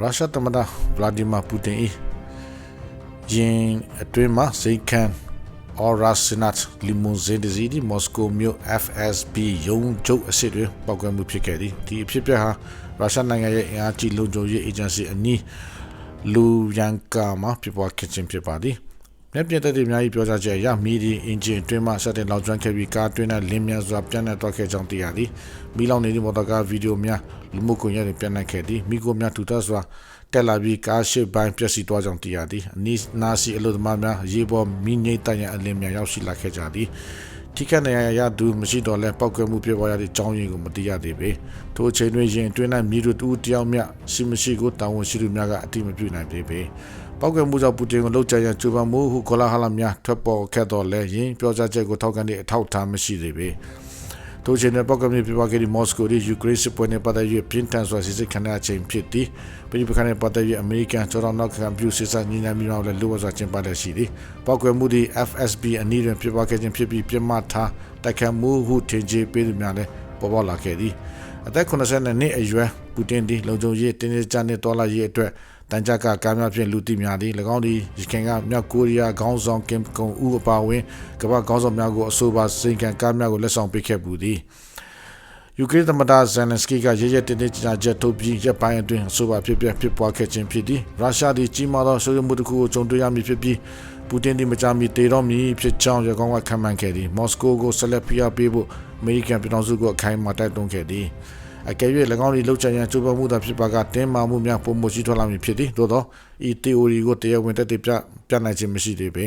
ရုရှားသမ္မတဗလာဒီမာပူတင်၏ယင်းအတွင်းမှာစိတ်ခံ Aura Senat limousine တစီးဒီမော်စကိုမြို့ FSB ရုံးချုပ်အစစ်တွင်ပောက်ကွဲမှုဖြစ်ခဲ့သည်ဒီအဖြစ်အပျက်ဟာရုရှားနိုင်ငံရဲ့အင်အားကြီးလုံခြုံရေးအေဂျင်စီအနီးလူယန်ကာမှာဖြစ်ပွားခဲ့ခြင်းဖြစ်ပါသည် မျက်ပြတဲ့တွေအများကြီးပြောကြချက်အရမီဒီအင်ဂျင်အတွင်းမှဆက်တင်လောက်ကျွမ်းခဲ့ပြီးကားအတွင်းနဲ့လင်းမြန်စွာပြန့်နှံ့သွားခဲ့ကြောင်းသိရသည်မီလောင်နေတဲ့မော်တော်ကားဗီဒီယိုများလူမှုကွန်ရက်တွေပြန့်နှံ့ခဲ့သည်မိကိုများထူထပ်စွာတက်လာပြီးကားရှိပိုင်းပျက်စီးသွားကြောင်းသိရသည်အနီးနားစီအလို့သမားများရေပေါ်မိငိမ့်တန်ရန်အလင်းများရောက်ရှိလာခဲ့ကြသည်ထိခိုက်နေရရသူမရှိတော့လဲပောက်ကွဲမှုပြပွားရတဲ့အကြောင်းရင်းကိုမသိရသေးပေထိုအချိန်တွင်ရင်အတွင်း၌မြည်သူတူတယောက်မြရှိမရှိကိုတာဝန်ရှိသူများကအတိမပြုနိုင်သေးပေ ပောက်ကွဲမှုကြောင့်ပူတင်ကိုလှုပ်ကြရန်ကြိုးပမ်းမှုဟုကောလာဟလများထွက်ပေါ်ခဲ့တော့လဲယင်းပြောကြားချက်ကိုထောက်ခံတဲ့အထောက်အထားမရှိသေးပေထိုအချိန်တွင်ပောက်ကမြေပြပွားခဲ့တဲ့မော်စကိုဒီယူကရိန်းစစ်ပွဲနှင့်ပတ်သက်၍ပြင်းထန်စွာစစ်စစ်ခံရတဲ့အချိန်ဖြစ်သည်ပြည်ပခန့်နှင့်ပတ်သက်၍အမေရိကန်ကျော်တော်နောက်ခံပြုစစ်စားညီညာမျိုးများလည်းလိုအပ်စွာကျင်းပလက်ရှိသည်ပောက်ကွဲမှုသည် FSB အနည်းတွင်ပြပွားခဲ့ခြင်းဖြစ်ပြီးပြမထားတိုက်ခတ်မှုဟုထင်ကြေးပေးသူများလည်း ပေါ်ပေါက်လာခဲ့သည်အသက်80နှစ်အရွယ်ပူတင်သည်လုံခြုံရေးတင်းတင်းကြပ်နှင့်တော်လာရေးအတွက်တန်ကြပ်ကကားများဖြင့်လူသိများသည်၎င်းသည်ရခိုင်ကမြောက်ကိုရီးယားခေါင်းဆောင်ကင်ကွန်ဦးအပါအဝင်ကမ္ဘာခေါင်းဆောင်များကိုအဆိုပါစိန်ခံကားများကိုလက်ဆောင်ပေးခဲ့ပူသည် ယူကရိန်းသမ္မတဇန်နစကီကရရတင်းတင်းကြပ်ကြပ်ထုတ်ပြီးရပ်ပိုင်းအတွင်းအဆိုပါဖြစ်ပြဖြစ်ပွားခဲ့ခြင်းဖြစ်သည်ရုရှားသည်ကြီးမားသောဆိုးရမှုတစ်ခုကိုကြုံတွေ့ရမည်ဖြစ်ပြီးပူတင်သည်မကြာမီတေတော့မည်ဖြစ်ကြောင်းရကောင်းကခံမှန်းခဲ့သည်မော်စကိုကိုဆက်လက်ဖိအားပေးဖို့အမေရိကန်ပြည်ထောင်စုကိုအခိုင်အမာတိုက်တွန်းခဲ့သည်အကယ်၍၎င်း၏လှုပ်ချရန်ကြိုးပမ်းမှုသာဖြစ်ပါကတင်းမာမှုများပုံမှုရှိထွက်လာမည်ဖြစ်သည်သို့သောဤ theory ကိုတရားဝင်တက်တည်ပြပြနိုင်ခြင်းမရှိသေးပေ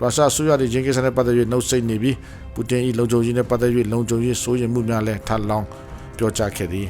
ရုရှားဆိုရတဲ့ဂျင်ကိစနဲ့ပတ်သက်၍နှုတ်ဆက်နေပြီး ပူတင်၏လုံခြုံရေးနဲ့ပတ်သက်၍လုံခြုံရေးစိုးရိမ်မှုများလည်းထပ်လောင်းပြောကြားခဲ့သည်